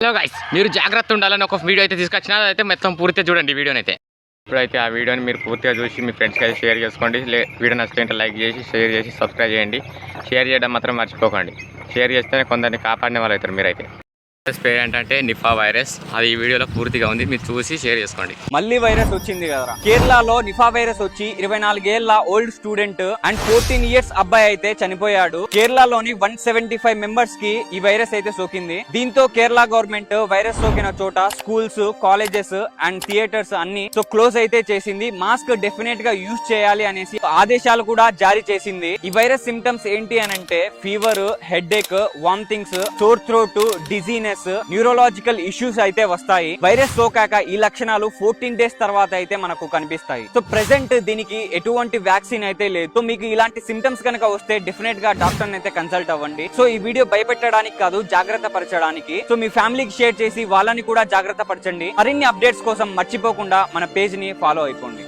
Hello guys మీరు జాగ్రత్త ఉండాలని ఒక వీడియో అయితే తీసుకొచ్చిన. అయితే మొత్తం పూర్తిగా చూడండి ఈ వీడియోని అయితే ఇప్పుడైతే ఆ వీడియోని మీరు పూర్తిగా చూసి మీ ఫ్రెండ్స్కి అయితే షేర్ చేసుకోండి. వీడియో నచ్చితే లైక్ చేసి షేర్ చేసి సబ్స్క్రైబ్ చేయండి. షేర్ చేయడం మాత్రం మర్చిపోకండి. షేర్ చేస్తేనే కొందరిని కాపాడిన వాళ్ళు అవుతారు మీరైతే. వైరస్ పేరు ఏంటంటే నిఫా వైరస్. అది ఈ వీడియోలో పూర్తిగా ఉంది. మీరు చూసి షేర్ చేసుకోండి. మళ్ళీ వైరస్ వచ్చింది కదరా. కేరళలో నిఫా వైరస్ వచ్చి ఇరవై నాలుగేళ్ళ old student and fourteen years అబ్బాయి అయితే చనిపోయాడు. కేరళలోని వన్ సెవెంటీ ఫైవ్ మెంబర్స్కి ఈ వైరస్ అయితే సోకింది. దీంతో కేరళ గవర్నమెంట్ వైరస్ సోకిన చోట స్కూల్స్ కాలేజెస్ అండ్ థియేటర్స్ అన్ని సో క్లోజ్ అయితే చేసింది. మాస్క్ డెఫినెట్గా యూజ్ చేయాలి అనేసి ఆదేశాలు కూడా జారీ చేసింది. ఈ వైరస్ సిమ్టమ్స్ ఏంటి అని అంటే fever headache vomitings sore throat dizziness neurological issues అయితే వస్తాయి. వైరస్ సోకాక ఈ లక్షణాలు ఫోర్టీన్ డేస్ తర్వాత అయితే మనకు కనిపిస్తాయి. సో ప్రెసెంట్ దీనికి ఎటువంటి వ్యాక్సిన్ అయితే లేదు. సో మీకు ఇలాంటి సిమ్టమ్స్ కనుక వస్తే డెఫినెట్గా డాక్టర్ అయితే కన్సల్ట్ అవ్వండి. సో ఈ వీడియో భయపెట్టడానికి కాదు జాగ్రత్త పరచడానికి. సో మీ ఫ్యామిలీకి షేర్ చేసి వాళ్ళని కూడా జాగ్రత్త పరచండి. మరిన్ని అప్డేట్స్ కోసం మర్చిపోకుండా మన పేజ్ని ఫాలో అయిపోండి.